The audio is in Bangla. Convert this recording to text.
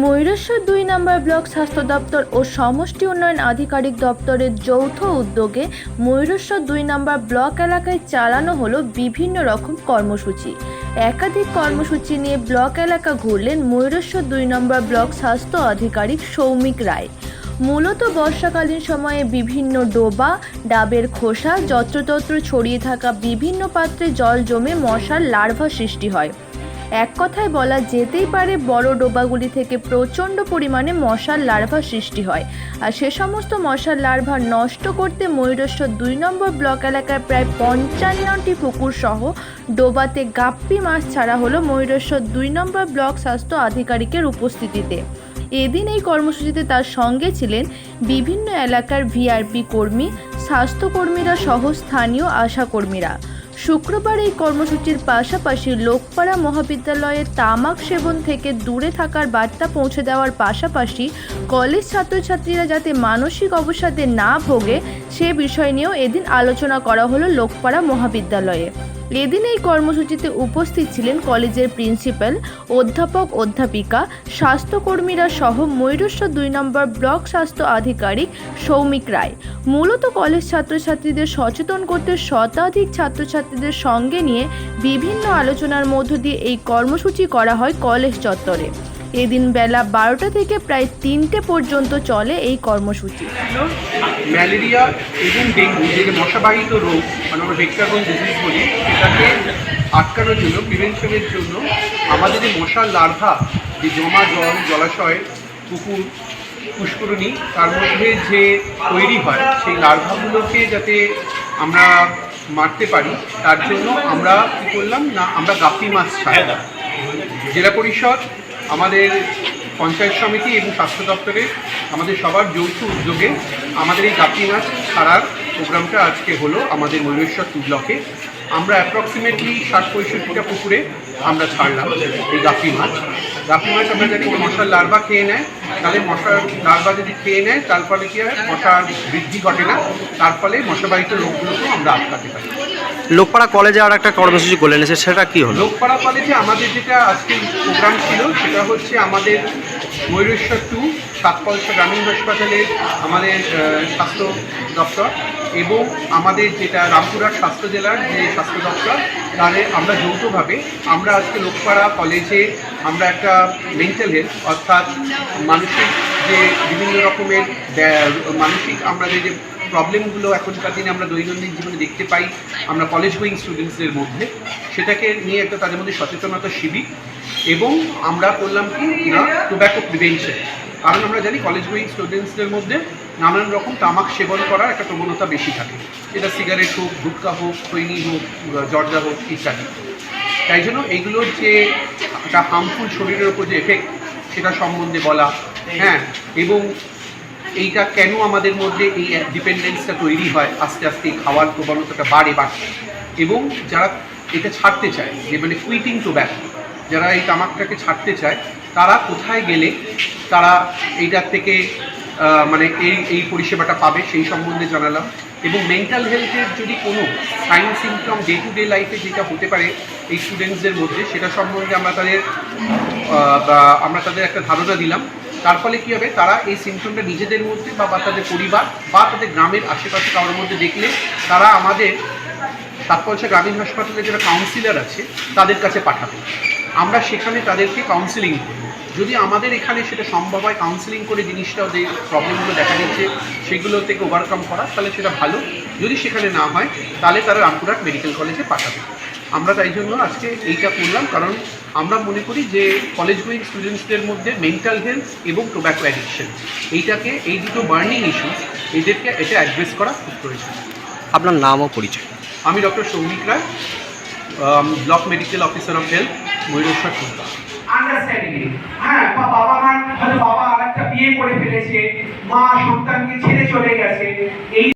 ময়ূরেশ্বর দুই নম্বর ব্লক স্বাস্থ্য দপ্তর ও সমষ্টি উন্নয়ন আধিকারিক দপ্তরের যৌথ উদ্যোগে ময়ূরেশ্বর দুই নম্বর ব্লক এলাকায় চালানো হলো বিভিন্ন রকম কর্মসূচি। একাধিক কর্মসূচি নিয়ে ব্লক এলাকা ঘুরলেন ময়ূরেশ্বর দুই নম্বর ব্লক স্বাস্থ্য আধিকারিক সৌমিক রায়। মূলত বর্ষাকালীন সময়ে বিভিন্ন ডোবা, ডাবের খোসা, যত্রতত্র ছড়িয়ে থাকা বিভিন্ন পাত্রে জল জমে মশার লার্ভা সৃষ্টি হয়। এক কথায় বলা যেতেই পারে বড় ডোবাগুলি থেকে প্রচণ্ড পরিমাণে মশার লার্ভা সৃষ্টি হয়। আর সে সমস্ত মশার লার্ভা নষ্ট করতে ময়ূরেশ্বর দুই নম্বর ব্লক এলাকায় প্রায় পঞ্চান্নটি পুকুর সহ ডোবাতে গাপ্পি মাছ ছাড়া হলো ময়ূরেশ্বর দুই নম্বর ব্লক স্বাস্থ্য আধিকারিকের উপস্থিতিতে। এদিন এই কর্মসূচিতে তার সঙ্গে ছিলেন বিভিন্ন এলাকার ভিআরপি কর্মী, স্বাস্থ্যকর্মীরা সহ স্থানীয় আশাকর্মীরা। শুক্রবার এই কর্মসূচির পাশাপাশি লোকপাড়া মহাবিদ্যালয়ে তামাক সেবন থেকে দূরে থাকার বার্তা পৌঁছে দেওয়ার পাশাপাশি কলেজ ছাত্রছাত্রীরা যাতে মানসিক অবসাদে না ভোগে, সে বিষয় নিয়েও এদিন আলোচনা করা হলো লোকপাড়া মহাবিদ্যালয়ে। এদিন এই কর্মসূচিতে উপস্থিত ছিলেন কলেজের প্রিন্সিপাল, অধ্যাপক, অধ্যাপিকা, স্বাস্থ্যকর্মীরা সহ ময়ূরস্ব দুই নম্বর ব্লক স্বাস্থ্য আধিকারিক সৌমিক রায়। মূলত কলেজ ছাত্রছাত্রীদের সচেতন করতে শতাধিক ছাত্রছাত্রীদের সঙ্গে নিয়ে বিভিন্ন আলোচনার মধ্য দিয়ে এই কর্মসূচি করা হয় কলেজ চত্বরে। এদিন বেলা বারোটা থেকে প্রায় তিনটে পর্যন্ত চলে এই কর্মসূচি। ম্যালেরিয়া, এবং ডেঙ্গু, যে মশাবাহিত রোগ মানে আমরা ভেক্টরবন ডিজিজ বলি, সেটাকে আটকানোর জন্য প্রিভেনশনের জন্য আমাদের যে মশার লার্ভা যে জমা জল, জলাশয়, পুকুর, পুষ্করণী, তার মধ্যে যে তৈরি হয়, সেই লার্ভাগুলোকে যাতে আমরা মারতে পারি, তার জন্য আমরা কী করলাম, না, আমরা গাপ্পি মাছ ছাড়া জেলা পরিষদ আমাদের পঞ্চায়েত সমিতি এবং স্বাস্থ্য দপ্তরে আমাদের সবার যৌথ উদ্যোগে আমাদের এই গাপ্পি মাছ ছাড়ার প্রোগ্রামটা আজকে হলো আমাদের ময়ূরেশ্বর টু ব্লকে। আমরা অ্যাপ্রক্সিমেটলি ষাট পঁয়ষট্টিটা পুকুরে আমরা ছাড়লাম এই গাপ্পি মাছ। গাপ্পি মাছ আমরা জানি মশার লার্ভা খেয়ে নেয়, তাহলে মশার লার্ভা যদি খেয়ে নেয়, তার ফলে কী হয়? মশার বৃদ্ধি ঘটে না। তার ফলে মশাবাহিত রোগগুলোকেও আমরা আটকাতে পারি। লোকপাড়া কলেজে আর একটা কর্মসূচি করলেন সে- সেটা কি হলো? লোকপাড়া কলেজে আমাদের যেটা আজকে প্রোগ্রাম ছিল, সেটা হচ্ছে আমাদের ময়ূরেশ্বর টু সাতপলসা গ্রামীণ হাসপাতালে আমাদের স্বাস্থ্য দপ্তর এবং আমাদের যেটা রামপুরহাট স্বাস্থ্য জেলার যে স্বাস্থ্য দপ্তর তাদের আমরা যৌথভাবে আমরা আজকে লোকপাড়া কলেজে আমরা একটা মেন্টাল হেলথ অর্থাৎ মানসিক যে বিভিন্ন রকমের মানসিক আমরা যে প্রবলেমগুলো এখনকার দিনে আমরা দৈনন্দিন জীবনে দেখতে পাই, আমরা কলেজ গোয়িং স্টুডেন্টসদের মধ্যে। সেটাকে নিয়ে একটা তাদের মধ্যে সচেতনতা শিবির এবং আমরা করলাম কি, না টোব্যাকো প্রিভেনশন কারণ আমরা জানি কলেজ গোয়িং স্টুডেন্টসদের মধ্যে নানান রকম তামাক সেবন করার একটা প্রবণতা বেশি থাকে। এটা সিগারেট হোক, গুটকা হোক, খৈনি হোক, জর্দা হোক, ইত্যাদি। তাই জন্য এইগুলোর যে একটা হার্মফুল শরীরের উপর যে এফেক্ট সেটা সম্বন্ধে বলা হ্যাঁ এবং এইটা কেন আমাদের মধ্যে এই ডিপেন্ডেন্সটা তৈরি হয়? আস্তে আস্তে এই খাওয়ার প্রবণতাটা বাড়ে বাড়ছে এবং যারা এটা ছাড়তে চায়, যে মানে কুইটিং টু ব্যাক যারা এই তামাকটাকে ছাড়তে চায়, তারা কোথায় গেলে তারা এইটার থেকে মানে এই এই পরিষেবাটা পাবে সেই সম্বন্ধে জানালাম। এবং মেন্টাল হেলথের যদি কোনো sign symptom day to day লাইফে যেটা হতে পারে এই স্টুডেন্টসদের মধ্যে, সেটা সম্বন্ধে আমরা তাদের আমরা তাদের একটা ধারণা দিলাম। তার ফলে কী হবে? তারা এই সিমটমটা নিজেদের মধ্যে বা তাদের পরিবার বা তাদের গ্রামের আশেপাশে কারোর মধ্যে দেখলে তারা আমাদের সাতপলসা গ্রামীণ হাসপাতালে যারা কাউন্সিলর আছে, তাদের কাছে পাঠাবে। আমরা সেখানে তাদেরকে কাউন্সিলিং করব যদি আমাদের এখানে সেটা সম্ভব হয় কাউন্সিলিং করে জিনিসটা ওদের প্রবলেমগুলো দেখা দিচ্ছে, সেগুলো থেকে ওভারকাম করা, তাহলে সেটা ভালো। যদি সেখানে না হয়, তাহলে তারা রামপুরহাট মেডিকেল কলেজে পাঠাবে। আমরা তাই জন্য আজকে এইটা করলাম, কারণ আমরা মনে করি যে কলেজ গোয়িং স্টুডেন্টসদের মধ্যে মেন্টাল হেলথ এবং টোব্যাকো অ্যাডিকশন এইটাকে এই দুটো বার্নিং ইস্যু এদেরকে এটা অ্যাড্রেস করা খুব প্রয়োজন। আপনার নাম ও পরিচয়। আমি doctor Soumik Roy block medical officer of health Mayureswar understanding হ্যাঁ বা বাবা মা হয়তো বাবা আরেকটা বিয়ে করে ফেলেছে মা সন্তানকে ছেড়ে চলে গেছে এই